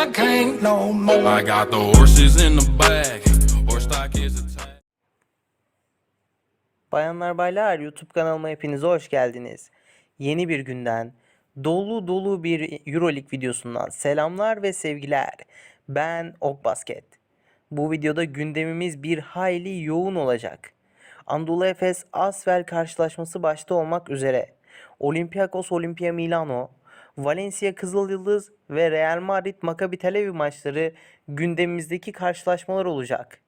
I can't no more. I got the horses in the back. Horse stock is attached. Bayanlar baylar YouTube kanalıma hepiniz hoş geldiniz. Yeni bir günden dolu dolu bir Euroleague videosundan selamlar ve sevgiler. Ben Ok Basket. Bu videoda gündemimiz bir hayli yoğun olacak. Anadolu Efes Asvel karşılaşması başta olmak üzere Olympiakos Olimpia Milano, Valencia Kızıl Yıldız ve Real Madrid Maccabi Tel Aviv maçları gündemimizdeki karşılaşmalar olacak.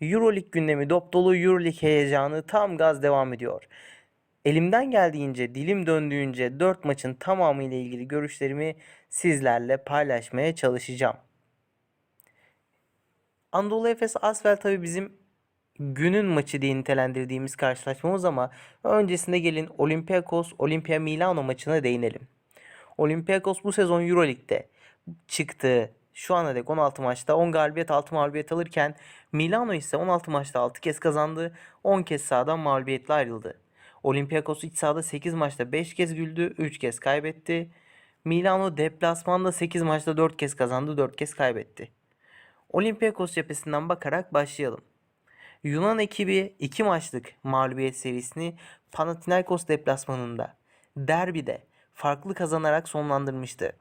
Euroleague gündemi dop dolu Euroleague heyecanı tam gaz devam ediyor. Elimden geldiğince, dilim döndüğünce 4 maçın tamamı ile ilgili görüşlerimi sizlerle paylaşmaya çalışacağım. Anadolu Efes Asvel tabi bizim günün maçı diye nitelendirdiğimiz karşılaşmamız ama öncesinde gelin Olympiakos Olimpia Milano maçına değinelim. Olympiakos bu sezon Euroleague'de çıktı. Şu ana dek 16 maçta 10 galibiyet 6 mağlubiyet alırken Milano ise 16 maçta 6 kez kazandı. 10 kez sahadan mağlubiyetle ayrıldı. Olympiakos iç sahada 8 maçta 5 kez güldü, 3 kez kaybetti. Milano deplasmanda 8 maçta 4 kez kazandı, 4 kez kaybetti. Olympiakos cephesinden bakarak başlayalım. Yunan ekibi 2 maçlık mağlubiyet serisini Panathinaikos deplasmanında derbide farklı kazanarak sonlandırmıştı.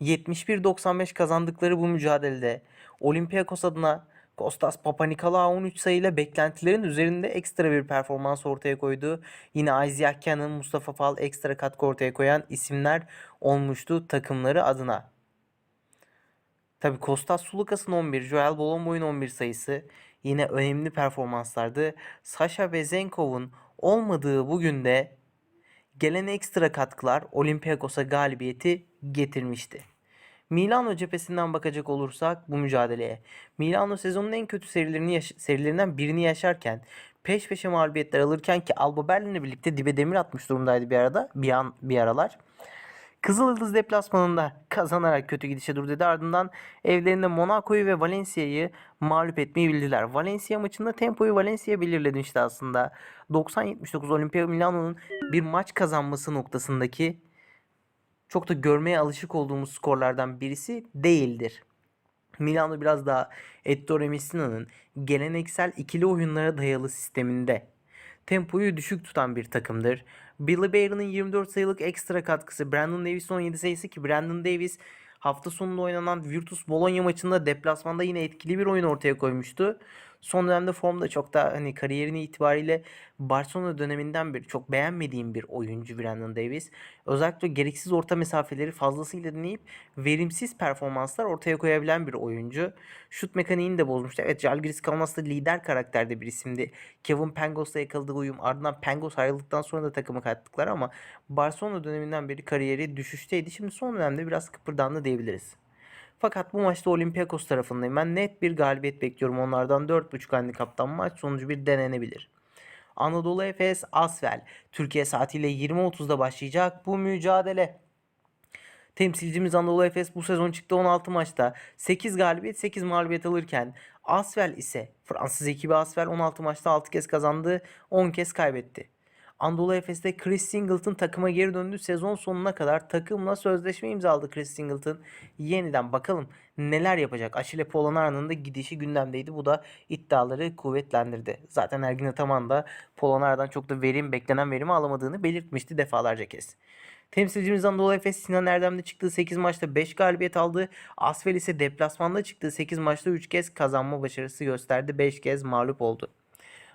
71-95 kazandıkları bu mücadelede Olympiakos adına Kostas Papanikolaou 13 sayıyla beklentilerin üzerinde ekstra bir performans ortaya koydu. Yine Isaac Cannon, Mustafa Fal ekstra katkı ortaya koyan isimler olmuştu takımları adına. Tabi Kostas Sulukas'ın 11, Joel Bolomboy'un 11 sayısı yine önemli performanslardı. Sasha Vezenkov'un olmadığı bugün de gelen ekstra katkılar Olympiakos'a galibiyeti getirmişti. Milano cephesinden bakacak olursak bu mücadeleye. Milano sezonun en kötü serilerini serilerinden birini yaşarken peş peşe mağlubiyetler alırken ki Alba Berlin'le birlikte dibe demir atmış durumdaydı bir arada bir an bir aralar. Kızıl Yıldız deplasmanında kazanarak kötü gidişe durdu dedi. Ardından evlerinde Monaco'yu ve Valencia'yı mağlup etmeyi bildiler. Valencia maçında tempoyu Valencia belirlemişti aslında. 90-79 Olimpia Milano'nun bir maç kazanması noktasındaki çok da görmeye alışık olduğumuz skorlardan birisi değildir. Milano biraz daha Ettore Messina'nın geleneksel ikili oyunlara dayalı sisteminde tempoyu düşük tutan bir takımdır. Billy Bayron'un 24 sayılık ekstra katkısı, Brandon Davis'in 17 sayısı ki Brandon Davis hafta sonunda oynanan Virtus Bologna maçında deplasmanda yine etkili bir oyun ortaya koymuştu. Son dönemde formda çok da hani kariyerini itibariyle Barcelona döneminden beri çok beğenmediğim bir oyuncu Brandon Davis. Özellikle gereksiz orta mesafeleri fazlasıyla deneyip verimsiz performanslar ortaya koyabilen bir oyuncu. Şut mekaniğini de bozmuştu. Evet Jalgiris Kaunas da lider karakterde bir isimdi. Kevin Pangos'la yakaladığı uyum ardından Pangos ayrıldıktan sonra da takımı kattıkları ama Barcelona döneminden beri kariyeri düşüşteydi. Şimdi son dönemde biraz kıpırdandı diyebiliriz. Fakat bu maçta Olympiakos tarafındayım. Ben net bir galibiyet bekliyorum onlardan. 4.5 handikaptan maç sonucu bir denenebilir. Anadolu Efes Asvel Türkiye saatiyle 20.30'da başlayacak bu mücadele. Temsilcimiz Anadolu Efes bu sezon çıktı 16 maçta 8 galibiyet 8 mağlubiyet alırken Asvel ise Fransız ekibi Asvel 16 maçta 6 kez kazandı 10 kez kaybetti. Anadolu Efes'te Chris Singleton takıma geri döndü. Sezon sonuna kadar takımla sözleşme imzaladı Chris Singleton. Yeniden bakalım neler yapacak. Achille Polonara'nın da gidişi gündemdeydi. Bu da iddiaları kuvvetlendirdi. Zaten Ergin Ataman da Polonara'dan çok da verim beklenen verimi alamadığını belirtmişti defalarca kez. Temsilcimiz Anadolu Efes Sinan Erdem'de çıktığı 8 maçta 5 galibiyet aldı. Asvel ise deplasmanda çıktığı 8 maçta 3 kez kazanma başarısı gösterdi. 5 kez mağlup oldu.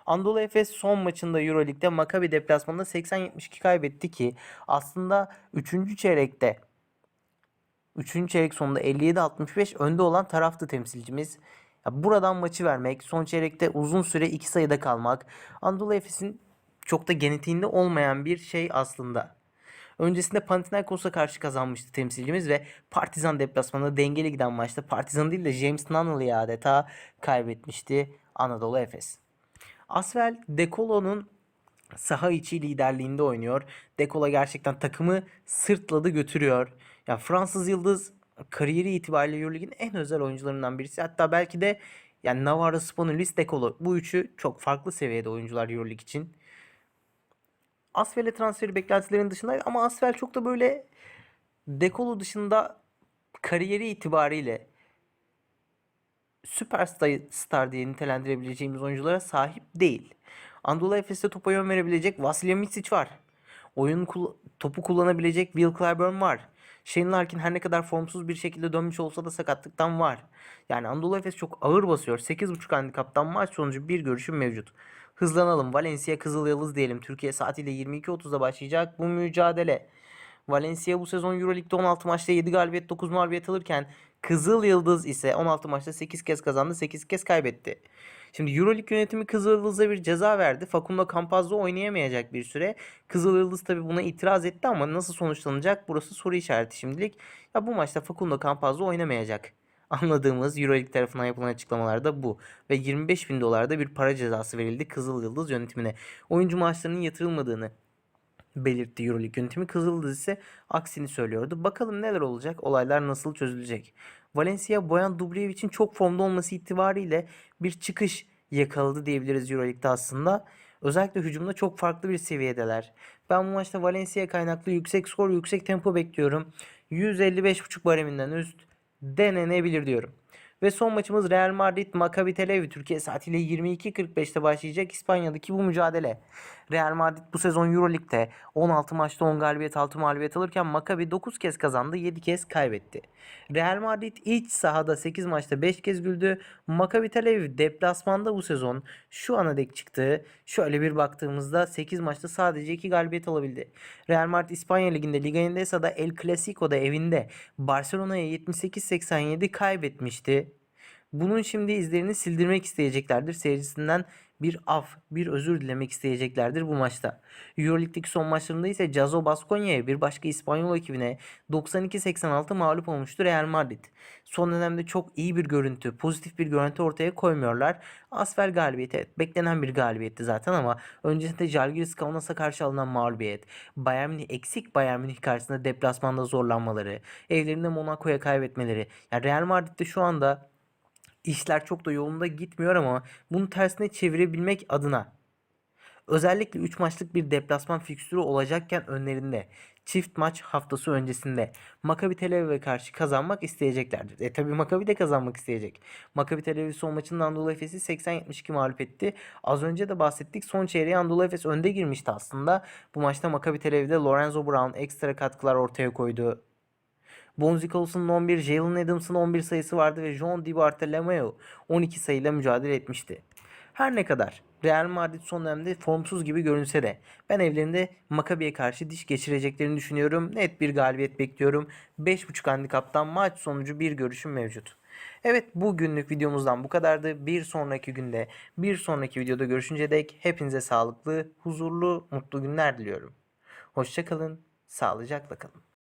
Anadolu Efes son maçında Euroleague'de Maccabi deplasmanında 80-72 kaybetti ki aslında 3. çeyrekte 3. çeyrek sonunda 57-65 önde olan taraftı temsilcimiz. Ya buradan maçı vermek, son çeyrekte uzun süre 2 sayıda kalmak Anadolu Efes'in çok da genetiğinde olmayan bir şey aslında. Öncesinde Panathinaikos'a karşı kazanmıştı temsilcimiz ve Partizan deplasmanında dengeli giden maçta Partizan değil de James Nunnally'i adeta kaybetmişti Anadolu Efes. Asvel Dekolo'nun saha içi liderliğinde oynuyor. Dekola gerçekten takımı sırtladı götürüyor. Ya Fransız Yıldız kariyeri itibariyle Euroleague'in en özel oyuncularından birisi. Hatta belki de yani Navarro, Spanulis, Dekolo bu üçü çok farklı seviyede oyuncular Euroleague için. Asfel'e transferi beklentilerin dışında ama Asfel çok da böyle Dekolo dışında kariyeri itibariyle süperstar diye nitelendirebileceğimiz oyunculara sahip değil. Anadolu Efes'te topa yön verebilecek Vasilya Micic var. Oyun topu kullanabilecek Will Clyburn var. Shane Larkin her ne kadar formsuz bir şekilde dönmüş olsa da sakatlıktan var. Yani Anadolu Efes çok ağır basıyor. 8.5 handikaptan maç sonucu bir görüşüm mevcut. Hızlanalım. Valencia Kızıl Yıldız diyelim. Türkiye saatiyle 22.30'da başlayacak bu mücadele. Valencia bu sezon Euroleague'de 16 maçta 7 galibiyet 9 mağlubiyet alırken Kızıl Yıldız ise 16 maçta 8 kez kazandı 8 kez kaybetti. Şimdi Euroleague yönetimi Kızıl Yıldız'a bir ceza verdi. Facundo Campazzo oynayamayacak bir süre. Kızıl Yıldız tabi buna itiraz etti ama nasıl sonuçlanacak burası soru işareti şimdilik. Ya bu maçta Facundo Campazzo oynamayacak. Anladığımız Euroleague tarafından yapılan açıklamalarda bu. Ve 25 bin dolarda bir para cezası verildi Kızıl Yıldız yönetimine. Oyuncu maaşlarının yatırılmadığını belirtti Euroleague yönetimi. Kızıldız ise aksini söylüyordu. Bakalım neler olacak, olaylar nasıl çözülecek. Valencia Boyan Dubrevic'in çok formda olması itibariyle bir çıkış yakaladı diyebiliriz Euroleague'de aslında. Özellikle hücumda çok farklı bir seviyedeler. Ben bu maçta Valencia kaynaklı yüksek skor, yüksek tempo bekliyorum. 155.5 bareminden üst denenebilir diyorum. Ve son maçımız Real Madrid Maccabi Tel Aviv Türkiye saatiyle 22.45'te başlayacak İspanya'daki bu mücadele. Real Madrid bu sezon Euroleague'de 16 maçta 10 galibiyet 6 mağlubiyet alırken Maccabi 9 kez kazandı 7 kez kaybetti. Real Madrid iç sahada 8 maçta 5 kez güldü. Maccabi Tel Aviv deplasmanda bu sezon şu ana dek çıktı. Şöyle bir baktığımızda 8 maçta sadece 2 galibiyet alabildi. Real Madrid İspanya Ligi'nde Liga Endesa'da El Clasico'da evinde Barcelona'ya 78-87 kaybetmişti. Bunun şimdi izlerini sildirmek isteyeceklerdir. Seyircisinden bir af, bir özür dilemek isteyeceklerdir bu maçta. Euroleague'deki son maçlarında ise Cazo Baskonya'ya bir başka İspanyol ekibine 92-86 mağlup olmuştu Real Madrid. Son dönemde çok iyi bir görüntü, pozitif bir görüntü ortaya koymuyorlar. Asfer galibiyeti evet, beklenen bir galibiyetti zaten ama öncesinde Žalgiris Kaunas'a karşı alınan mağlubiyet, Bayern Münih eksik Bayern Münih karşısında deplasmanda zorlanmaları, evlerinde Monaco'ya kaybetmeleri. Yani Real Madrid'de şu anda işler çok da yolunda gitmiyor ama bunu tersine çevirebilmek adına özellikle 3 maçlık bir deplasman fikstürü olacakken önlerinde çift maç haftası öncesinde Maccabi Tel Aviv'e karşı kazanmak isteyeceklerdir. E tabi Maccabi de kazanmak isteyecek. Maccabi Tel Aviv son maçında Anadolu Efes'i 80-72 mağlup etti. Az önce de bahsettik. Son çeyreğe Anadolu Efes önde girmişti aslında. Bu maçta Maccabi Tel Aviv'de Lorenzo Brown ekstra katkılar ortaya koydu. Bonzi Colson'un 11, Jalen Adams'ın 11 sayısı vardı ve John Di Bartolomeo 12 sayıyla mücadele etmişti. Her ne kadar Real Madrid son dönemde formsuz gibi görünse de ben evlerinde Maccabi'ye karşı diş geçireceklerini düşünüyorum. Net bir galibiyet bekliyorum. 5.5 handikaptan maç sonucu bir görüşüm mevcut. Evet bugünlük videomuzdan bu kadardı. Bir sonraki günde bir sonraki videoda görüşünce dek hepinize sağlıklı, huzurlu, mutlu günler diliyorum. Hoşçakalın, sağlıcakla kalın.